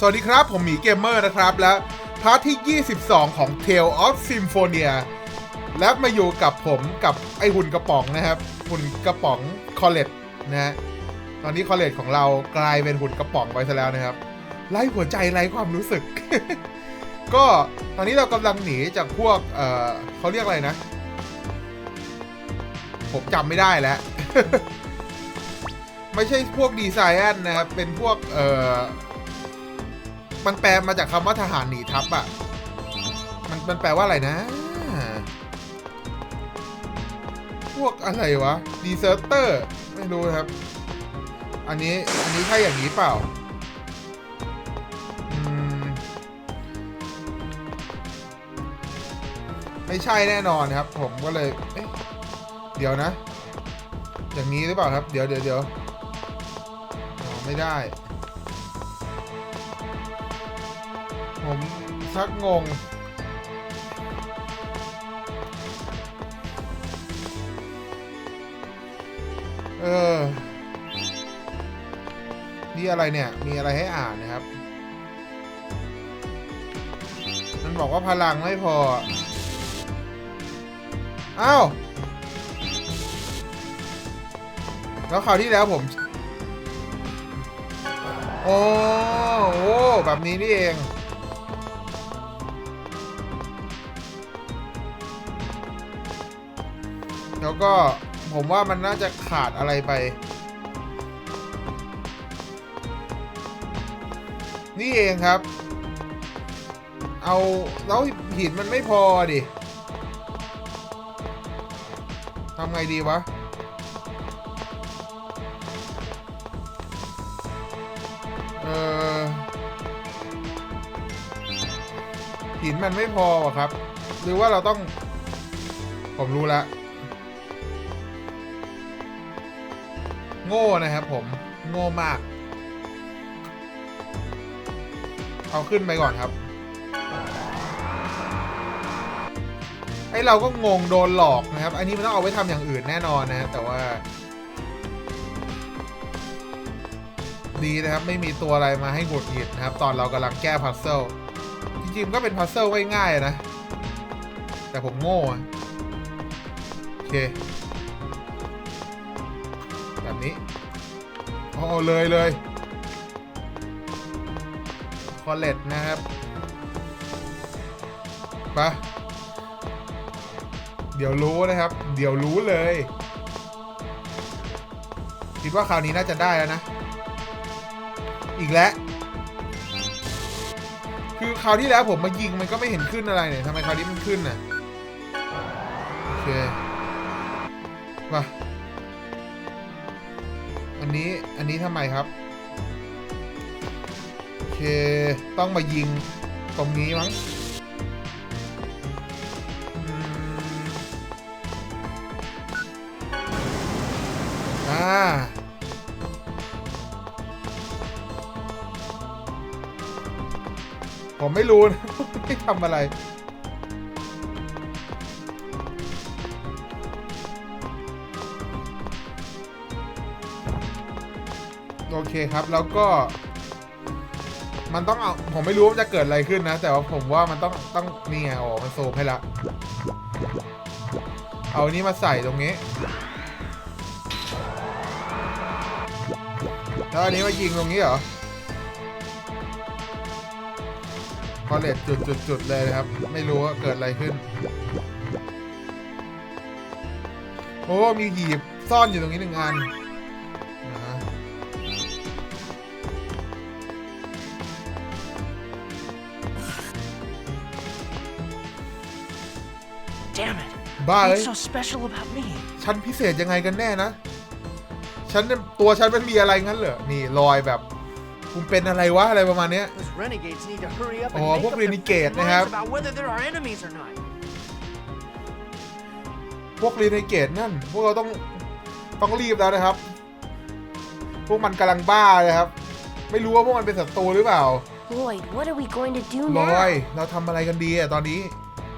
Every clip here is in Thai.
สวัสดีครับ ผมหมีเกมเมอร์นะครับ และพาร์ทที่ 22 ของ Tale of Symphonia และมาอยู่กับผมกับไอหุ่นกระป๋องนะครับ หุ่นกระป๋องคอเลตนะฮะตอนนี้คอเลตของเรากลายเป็นหุ่นกระป๋องไปซะแล้วนะครับไร้หัวใจไร้ความรู้สึก ก็ตอนนี้เรากำลังหนีจากพวกเออเขาเรียกอะไรนะ ผมจำไม่ได้แล้ว ไม่ใช่พวกดีไซน์นะครับเป็นพวกเอ่อ มันแปลมาจากคำว่าทหารหนีทัพอะมันมันแปลว่าอะไรนะ พวกอะไรวะดีเซอร์เตอร์ไม่รู้ครับ อันนี้อันนี้ใช่อย่างนี้เปล่าอืมไม่ใช่แน่นอนครับ ผมก็เลยเเดี๋ยวนะ อย่างนี้หรือเปล่าครับ เดี๋ยวเดี๋ยวเดี๋ยวไม่ได้ ผมชักงง เออ นี่อะไรเนี่ย มีอะไรให้อ่านนะครับ มันบอกว่าพลังไม่พอ อ้าว แล้วคราวที่แล้วผม โอ้โหแบบนี้นี่เอง แล้วก็ผมว่ามันน่าจะขาดอะไรไป นี่เองครับ เอาแล้วหินมันไม่พอดิทำไงดีวะเออหินมันไม่พอวะครับ หรือว่าเราต้อง ผมรู้แล้ว โง่นะครับผม โง่มาก เอาขึ้นไปก่อนครับ ไอเราก็งงโดนหลอกนะครับ อันนี้มันต้องเอาไว้ทำอย่างอื่นแน่นอนนะแต่ว่า ดีนะครับ ไม่มีตัวอะไรมาให้หงุดหงิดนะครับ ตอนเรากำลังแก้พัซเซิลจริงๆก็เป็นพัซเซิลง่ายๆนะ แต่ผมโง่โอเค นี้โอ้เลยเลยคอลเลตนะครับไปะเดี๋ยวรู้นะครับ เดี๋ยวรู้เลย คิดว่าคราวนี้น่าจะได้แล้วนะ อีกแล้ว คือคราวที่แล้วผมมายิงมันก็ไม่เห็นขึ้นอะไรเนี่ยทำไมคราวนี้มันขึ้นน่ะ โอเค นี้อันนี้ทำไมครับ โอเค ต้องมายิงตรงนี้มั้งอ่าผมไม่รู้นะไม่ทำอะไร คครับ แล้วก็ มันต้องเอา ผมไม่รู้ว่าจะเกิดอะไรขึ้นนะ แต่ว่าผมว่ามันต้องต้องนี่ไงอ๋อมันโซมให้ละ เอาอันนี้มาใส่ตรงนี้ แล้วอันนี้มายิงตรงนี้เหรอคอเลตจุดจุดจุดเลยนะครับ ไม่รู้ว่าเกิดอะไรขึ้น โอ้ มีหีบซ่อนอยู่ตรงนี้หนึ่งอัน บ้าเลย What's so special about me? ฉันพิเศษยังไงกันแน่นะ ฉันเนี่ยตัวฉันมันมีอะไรงั้นเหรอ นี่รอยแบบคุณเป็นอะไรวะอะไรประมาณเนี้ย Those renegades need to hurry up and อ๋อ make พวก up their renegade freaking นะครับ minds about whether they're our enemies or not. พวกรีเนเกตนั่น พวกเราต้องต้องรีบแล้วนะครับ พวกมันกำลังบ้าเลยครับ ไม่รู้ว่าพวกมันเป็นศัตรูหรือเปล่า Lloyd, what are we going to do ลอย now? เราทำอะไรกันดีอะตอนนี้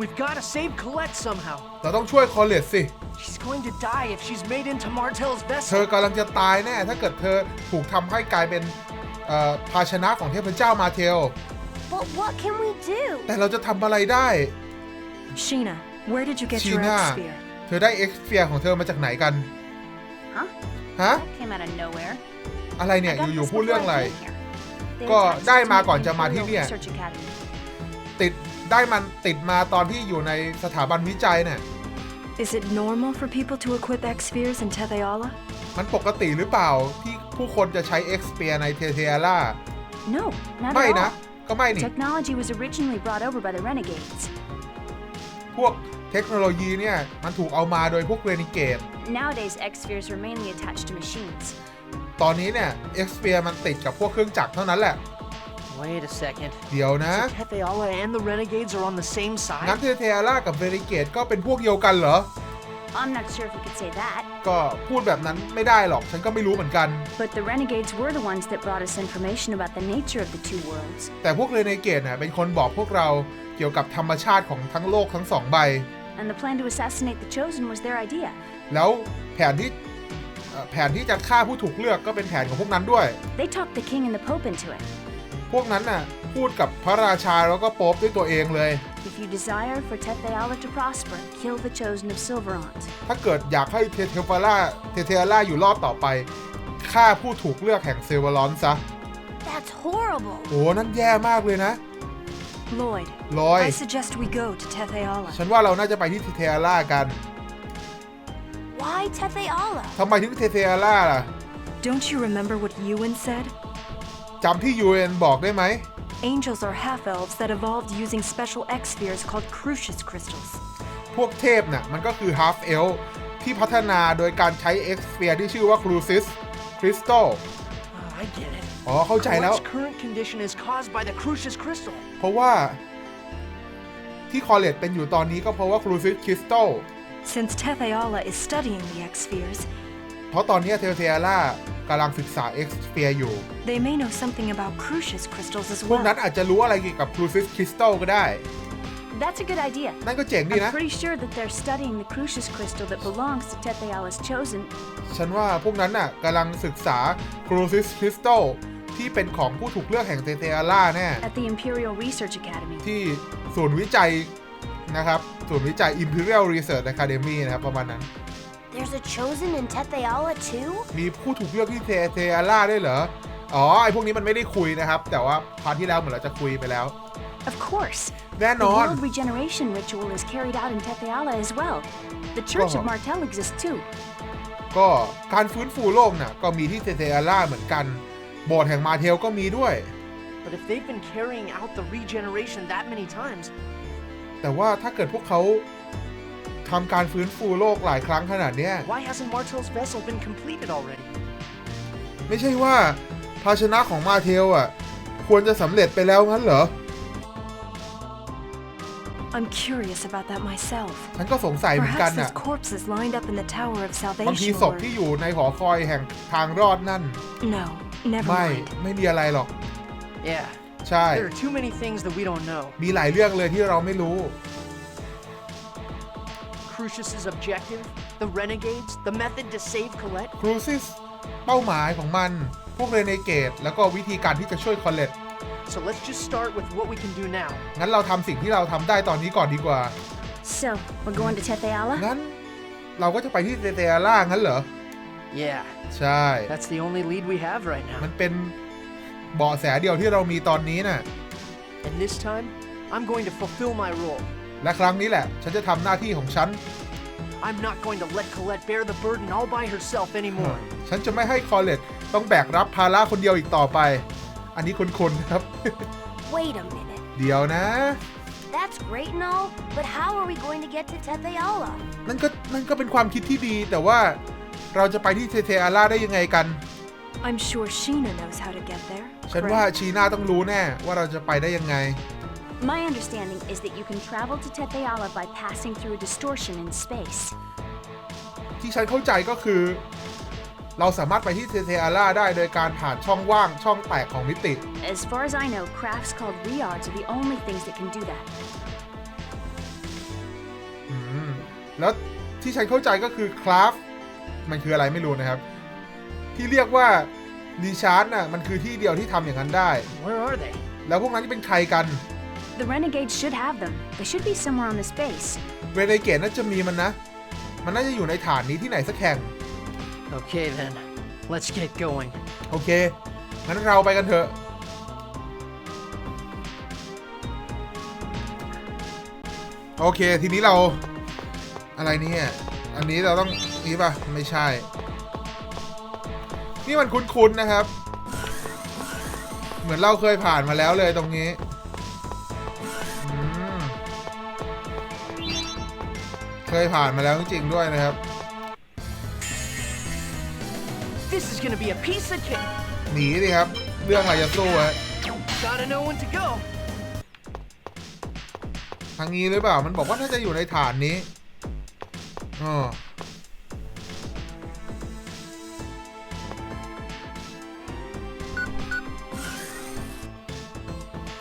We've got to save Colette somehow. เราต้องช่วยคอลเลตสิ She's going to die if she's made into Martell's เธ vessel. อกำลังจะตายแน่ถ้าเกิดเธอถูกทำให้กลายเป็นเอ่อภาชนะของเทพเจ้ามาเทล But what can we do? แต่เราจะทำอะไรได้ Sheena, where did you get your Sheena. X sphere? เธอได้เอ็กซ์เฟียของเธอมาจากไหนกัน Huh? ฮะ Came out of nowhere. อะไรเนี่ย I got อยู่ this ๆ พูดเรื่อง before อะไร I came here. They ก็ attached ได้ it to มา the ก่อนจะมาที่ Imperial เนี่ย Research Academy. ติด ได้มันติดมาตอนที่อยู่ในสถาบันวิจัยเนี่ย Is it normal for people to equip X spheres in Tetheala? มันปกติหรือเปล่าที่ผู้คนจะใช้เอ็กซ์เฟียในเทเทอาร่า No, not ไม่ at นะ all. ก็ไม่นี่ Technology was originally brought over by the renegades. พวกเทคโนโลยีเนี่ย มันถูกเอามาโดยพวกเรนิเกต Nowadays, X spheres are mainly attached to machines. ตอนนี้เนี่ยเอ็กซ์เฟียมันติดกับพวกเครื่องจักรเท่านั้นแหละ Wait a second. เดี๋ยวนะ So Tetheala and the Renegades are on the same งั้น side? เทเทอาร่ากับเรนิเกตก็เป็นพวกเดียวกันเหรอ I'm not sure if you could say that, ก็พูดแบบนั้นไม่ได้หรอกฉันก็ไม่รู้เหมือนกัน but the renegades were the ones that brought us information about the nature of the two worlds. แต่พวกเรเนเกตน่ะเป็นคนบอกพวกเราเกี่ยวกับธรรมชาติของทั้งโลกทั้งสองใบ And the plan to assassinate the Chosen was their idea. แล้วแผนที่เอ่อแผนที่จะฆ่าผู้ถูกเลือกก็เป็นแผนของพวกนั้นด้วย They talked the king and the pope into it. พวกนั้นน่ะพูดกับพระราชาแล้วก็โป๊ปด้วยตัวเองเลย If you desire for Tetheala to prosper, kill the Chosen of Silverant. ถ้าเกิดอยากให้เทเทฟาร่าเทเทอาร่าอยู่รอดต่อไปฆ่าผู้ถูกเลือกแห่งเซเวอรอนซะ That's horrible. โอ้นั่นแย่มากเลยนะ Lloyd, ลอย I suggest we go to Tetheala. ฉันว่าเราน่าจะไปที่เทเทอาร่ากัน Why Tetheala? ทำไมถึงเทเทอาร่าล่ะ Don't you remember what Ewan said? จำที่ยูเอ็นบอกได้ไหม Angels are half elves that evolved using special X spheres called Crucius crystals. พวกเทพน่ะมันก็คือ Half Elf ที่พัฒนาโดยการใช้ X Sphere ที่ชื่อว่า Crucis Crystal Ah, I get it. อ๋อ เข้าใจแล้ว Collette's current condition is caused by the Crucius Crystal. เพราะว่าที่คอเลตเป็นอยู่ตอนนี้ก็เพราะว่า Crucis Crystal Since Tetheala is studying the X spheres, เพราะตอนนี้เทเทอาร่ากำลังศึกษา X Sphere อยู่ they may know something about Crucius crystals as พวกนั้น well. อาจจะรู้อะไรเกี่ยวกับ Crucis Crystal ก็ได้ That's a good idea. นั่นก็เจ๋งดี I'm นะ pretty sure that they're studying the Crucius crystal that belongs to Tetheala's Chosen. ฉันว่าพวกนั้นน่ะกำลังศึกษา Crucis Crystal ที่เป็นของผู้ถูกเลือกแห่งเทเทอาร่าแน่ at the Imperial Research Academy. ที่ศูนย์วิจัยนะครับ ศูนย์วิจัย Imperial Research Academy นะครับ ประมาณนั้น There's a chosen in Tetheala too? มีผู้ถูกเลือกที่เทเทอาร่าด้วยเหรอ อ๋อ ไอพวกนี้มันไม่ได้คุยนะครับ แต่ว่าพาร์ทที่แล้วเหมือนเราจะคุยไปแล้ว Of course. แน่ The นอน world regeneration ritual is carried out in Tetheala as well. The Church Oh. of Martel exists too. ก็การฟื้นฟูโลกน่ะ ก็มีที่เทเทอาร่าเหมือนกัน โบสถ์แห่งมาเทลก็มีด้วย But if they've been carrying out the regeneration that many times, แต่ว่าถ้าเกิดพวกเขา ทำการฟื้นฟูโลกหลายครั้งขนาดเนี้ย why hasn't Martel's vessel been completed already? ไม่ใช่ว่าภาชนะของมาเทลอะ ควรจะสำเร็จไปแล้วงั้นเหรอ I'm curious about that myself. ฉันก็สงสัยเหมือนกัน Perhaps น่ะ there's corpses lined up in the Tower of บางที Salvation. ศพ Or... ที่อยู่ในหอคอยแห่งทางรอดนั่น No, never ไม่ mind. ไม่มีอะไรหรอก Yeah. ใช่ There are too many things that we don't know. มีหลายเรื่องเลยที่เราไม่รู้ Crucius's objective, the renegades, the method to save Colette. ครูซิสเป้าหมายของมัน พวกเรเนเกตแล้วก็วิธีการที่จะช่วยคอลเลต So let's just start with what we can do now. งั้นเราทำสิ่งที่เราทำได้ตอนนี้ก่อนดีกว่า So, we're going to Tetheala? งั้น เราก็จะไปที่เตเตอาร่างั้นเหรอ Yeah, ใช่ that's the only lead we have right มั now. นเป็นเบาะแสเดียวที่เรามีตอนนี้น่ะ And this time, I'm going to fulfill my role. และครั้งนี้แหละ ฉันจะทำหน้าที่ของฉัน I'm not going to let Colette bear the burden all by herself anymore. ฉันจะไม่ให้คอลเลตต้องแบกรับภาระคนเดียวอีกต่อไป อันนี้คุณๆครับ Wait a minute. เดี๋ยวนะ That's great and all, but how are we going to get to Tetheala? นั่นก็นั่นก็เป็นความคิดที่ดีแต่ว่าเราจะไปที่เทเทอาร่าได้ยังไงกัน I'm sure Sheena knows how to get there. ฉันว่า correct? ชีน่าต้องรู้แน่ว่าเราจะไปได้ยังไง My understanding is that you can travel to Tetheala by passing through a distortion in space. ที่ฉันเข้าใจก็คือ เราสามารถไปที่เทเทอาร่าได้โดยการผ่านช่องว่างช่องแตกของมิติ As far as I know, crafts called Riards are the only things that can do that. อืมแล้วที่ฉันเข้าใจก็คือคราฟมันคืออะไรไม่รู้นะครับ ที่เรียกว่ารีชาร์ดน่ะมันคือที่เดียวที่ทำอย่างนั้นได้ Where are they? แล้วพวกนั้นที่เป็นใครกัน The renegades should have them. They should be somewhere on this base. เรเนเกตน่าจะมีมันนะ มันน่าจะอยู่ในฐานนี้ที่ไหนสักแห่ง Okay then, let's get going. โอเค งั้นเราไปกันเถอะ โอเค ทีนี้เรา อะไรเนี่ย อันนี้เราต้อง นี่ป่ะ ไม่ใช่ นี่มันคุ้นๆนะครับ เหมือนเราเคยผ่านมาแล้วเลยตรงนี้ เคยผ่านมาแล้วจริงๆด้วยนะครับ This is gonna be a piece of cake. หนีดิครับ เรื่องอะไรจะสู้ฮะ Gotta know when to go. ทางนี้หรือเปล่า มันบอกว่าน่าจะอยู่ในฐานนี้อ๋อ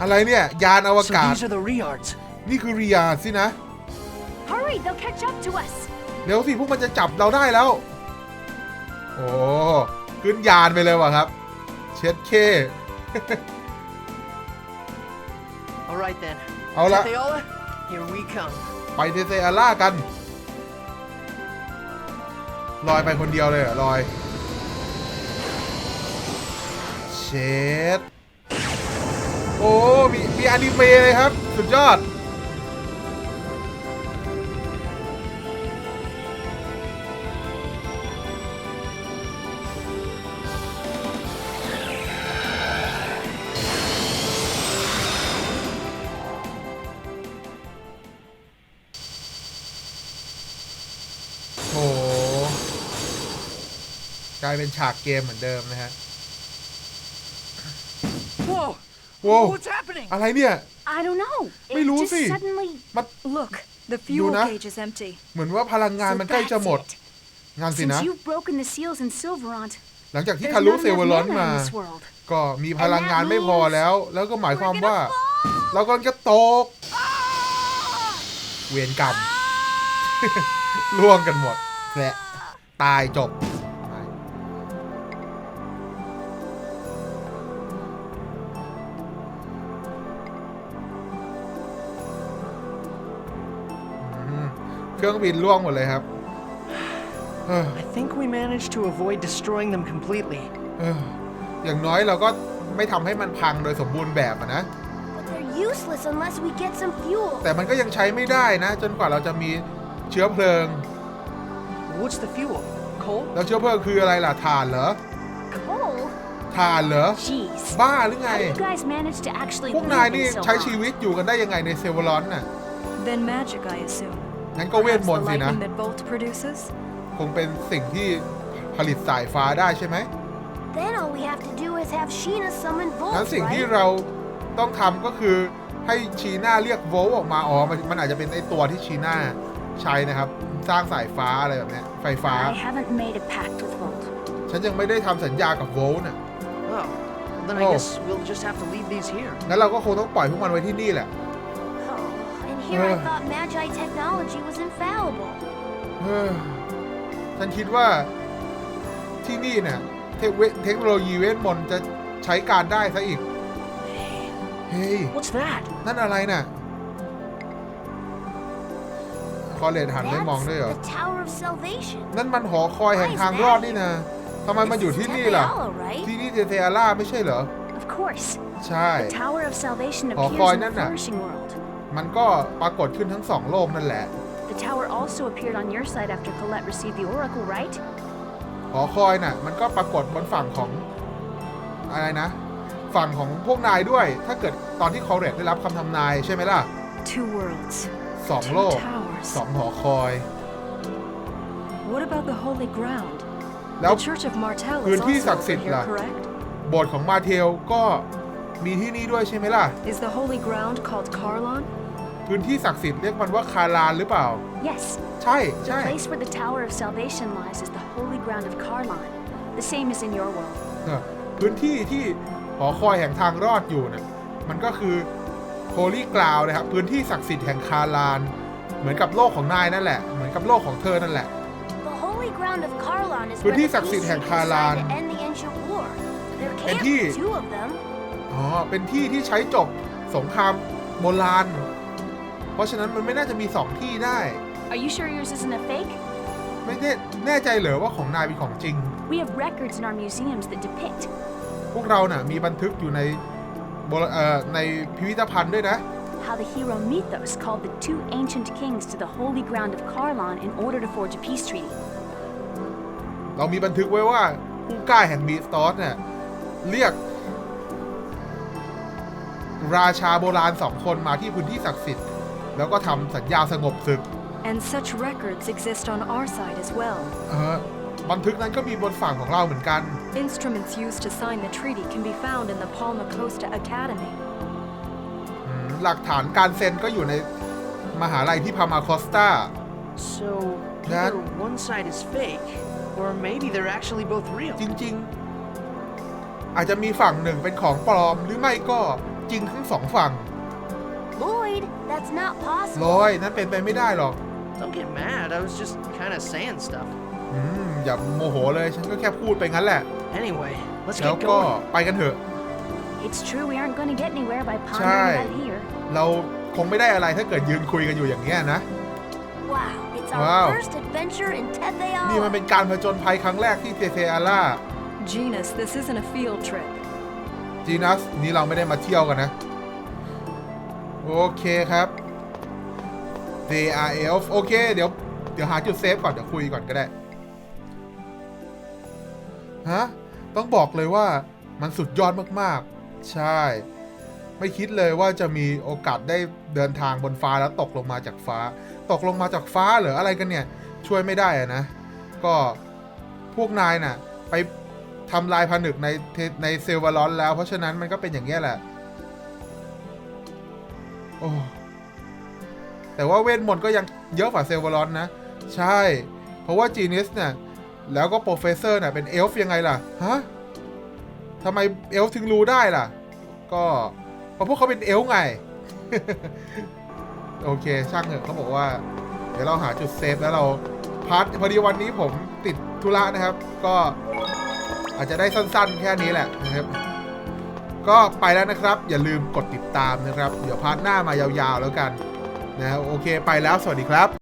อะไรเนี่ย ยานอว So กาศ these are the Riards. นี่คือริยาดสินะ Hurry, they'll catch up to us. เร็วสิพวกมันจะจับเราได้แล้ว โอ้ขึ้นยานไปเลยว่ะครับ เช็ดเค All right then. เอาละ Tetheola, here we come. ไปเทเซอาร่ากัน ลอยไปคนเดียวเลยเหรอลอย เชดโอ้ มีมีอนิเมะเลยครับ สุดยอด เป็นฉากเกมเหมือนเดิมนะฮะ Whoa! Whoa. What's happening? อะไรเนี่ย I don't know. It ไม่รู้ just สิ suddenly. มัน Look, the fuel Yuna? cage is empty. เหมือนว่าพลังงาน So มันใกล้จะ that's หมด it. งานสินะ Since you've broken the seals in Silverant, หลังจากที่ there's ทะลุ not เซเวอ enough ร์ลอน mana มา in this world. ก็มีพลังงานไม่พอแล้ว แล้วก็หมายความว่า เรากำลังจะตก เวรกรรมล่วงกันหมดแหละตายจบ เครื่องบินล่วงหมดเลยครับเออ I think we managed to avoid destroying them completely. เอออย่างน้อยเราก็ไม่ทำให้มันพังโดยสมบูรณ์แบบอะนะ But they're useless unless we get some fuel. แต่มันก็ยังใช้ไม่ได้นะ จนกว่าเราจะมีเชื้อเพลิง What's the fuel? Coal? แล้วเชื้อเพลิงคืออะไรล่ะถ่านเหรอ Coal? ถ่านเหรอ Jeez. บ้าหรือไง How do you guys manage to actually พวก live นายนี่ in ใช้ชี Silverant? วิตอยู่กันได้ยังไงในเซเวอรอนน่ะ Then magic, I assume. งั้นก็เวท Perhaps ม the นต์สินะ lightning that Volt produces? คงเป็นสิ่งที่ผลิตสายฟ้าได้ใช่ไหม Then all we have to do is have Sheena summon งั้น Volt, สิ่งที่ right? เราต้องทำก็คือให้ชีน่าเรียกโวลต์ออกมาอ๋อมันมันอาจจะเป็นไอตัวที่ชีน่าใช้นะครับ สร้างสายฟ้าอะไรแบบเนี้ยไฟฟ้า I haven't made a pact with Volt. ฉันยังไม่ได้ทำสัญญากับโวลต์น่ะ Oh, well, then I Oh. guess we'll just have to leave these here. งั้นเราก็คงต้องปล่อยพวกมันไว้ที่นี่แหละ Oh, and here I Ugh. thought Magi technology was infallible. เฮ้ยฉันคิดว่าที่นี่เนี่ยเทคเวเทคโนโลยีเวทมนต์จะใช้การได้ซะอีก เฮ้ย What's that? นั่นอะไรน่ะ คอเลดหันไม่มองด้วยเหรอ the Tower of Salvation. นั่นมันหอคอยแห่งทางรอดนี่นะทำไมมันอยู่ที่นี่ล่ะ Tepeala, right? ที่นี่เทเทอาร่าไม่ใช่เหรอ Of course. ใช่ The Tower of Salvation Oh, appears koi in the นั่นน่ะ Flourishing World. มันก็ปรากฏขึ้นทั้งสองโลกนั่นแหละ The tower also appeared on your side after Colette received the Oracle, right? หอคอยน่ะ มันก็ปรากฏบนฝั่งของอะไรนะ ฝั่งของพวกนายด้วย ถ้าเกิดตอนที่คอเรตได้รับคำทำนายใช่ไหมล่ะ Two worlds. สองโล Two ก towers. สองหอคอย What about the holy ground? แล้ว The Church of Martell พื้น is ที่ also ศักดิ์สิท over ธิ์ here, ล่ะ correct? โบสถ์ของมาเทลก็มีที่นี่ด้วยใช่ไหมล่ะ Is the holy ground called Karlon? พื้นที่ศักดิ์สิทธิ์เรียกมันว่าคาลานหรือเปล่า Yes. ใช่ The ใช่ place where the Tower of Salvation lies is the holy ground of Karlon. The same as in your world. เออพื้นที่ที่หอคอยแห่งทางรอดอยู่น่ะมันก็คือโ o ลีกราวนะครับ พื้นที่ศักดิ์สิทธิ์แห่งคาลาน เหมือนกับโลกของนายนั่นแหละ เหมือนกับโลกของเธอนั่นแหละ The holy ground of Karlon is พื้น where ที่ the ศักดิ์สิทธิ์ peace แห่ง treaty คาลาน signed to end the ancient war. เป็น Can't ที่ be two of them. อ๋อ เป็นที่ที่ใช้จบสงครามโบราณ เพราะฉะนั้นมันไม่น่าจะมีสองที่ได้ Are you sure yours isn't a fake? ไม่แน่แน่ใจเหรอว่าของนายเป็นของจริง We have records in our museums that depict พวกเราน่ะมีบันทึกอยู่ในโบราเอ่อในพิพิธภัณฑ์ด้วยนะ how the hero Mithos called the two ancient kings to the holy ground of Karlan in order to forge a peace treaty. เรามีบันทึกไว้ว่าผู้กล้าแห่งมีสตอสเนี่ยเรียก ราชาโบราณสองคนมาที่พื้นที่ศักดิ์สิทธิ์ แล้วก็ทำสัญญาสงบศึก And such records exist on our side as well. เออบันทึกนั้นก็มีบนฝั่งของเราเหมือนกัน Instruments used to sign the treaty can be found in the Palma Costa Academy. อืมหลักฐานการเซ็นก็อยู่ในมหาลัยที่พามาคอสตา So That- either one side is fake, or maybe they're actually both real. จริง ๆ อาจจะมีฝั่งหนึ่งเป็นของปลอม หรือไม่ก็จริงทั้งสองฝั่ง Lloyd, that's not ล possible. อยนั่นเป็นไปไม่ได้หรอก Don't get mad. I was just kind of saying stuff. อืมอย่าโมโหเลยฉันก็แค่พูดไปงั้นแหละ Anyway, let's แล้ว get ก็ going. ไปกันเถอะ It's true we aren't going to get anywhere by pondering Chai. that here. เราคงไม่ได้อะไรถ้าเกิดยืนคุยกันอยู่อย่างเงี้ยนะ Wow, it's our Wow. first adventure in นี่มัน Tetheala. เป็นการผจญภัยครั้งแรกที่เซเซอาร่า Genus, this isn't a field trip. จีนัสนี่เราไม่ได้มาเที่ยวกันนะ โอเคครับ They are elf โอเค เดี๋ยว เดี๋ยวหาจุดเซฟก่อน เดี๋ยวคุยก่อนก็ได้ ฮะ ต้องบอกเลยว่ามันสุดยอดมากๆ ใช่ ไม่คิดเลยว่าจะมีโอกาสได้เดินทางบนฟ้าแล้วตกลงมาจากฟ้า ตกลงมาจากฟ้าเหรืออะไรกันเนี่ย ช่วยไม่ได้อะนะ ก็พวกนายน่ะ ไปทำลายผนึกในในเซลวารอนแล้ว เพราะฉะนั้นมันก็เป็นอย่างนี้แหละ โอ้แต่ว่าเวทมนต์ก็ยังเยอะกว่าเซลวารอนนะ ใช่ เพราะว่าจีนิสเนี่ยแล้วก็โปรเฟสเซอร์เนี่ยเป็นเอลฟ์ยังไงล่ะ ฮะทำไมเอลฟ์ถึงรู้ได้ล่ะ ก็เพราะพวกเขาเป็นเอลฟ์ไง โอเค ช่างเถอะเขาบอกว่า เดี๋ยวเราหาจุดเซฟแล้วเราพาร์ทพอดีวันนี้ผมติดธุระนะครับ ก็อาจจะได้สั้นๆ แค่นี้แหละนะครับ ก็ไปแล้วนะครับ อย่าลืมกดติดตามนะครับ เดี๋ยวพาร์ทหน้ามายาวๆแล้วกันนะครับโอเคไปแล้วสวัสดีครับ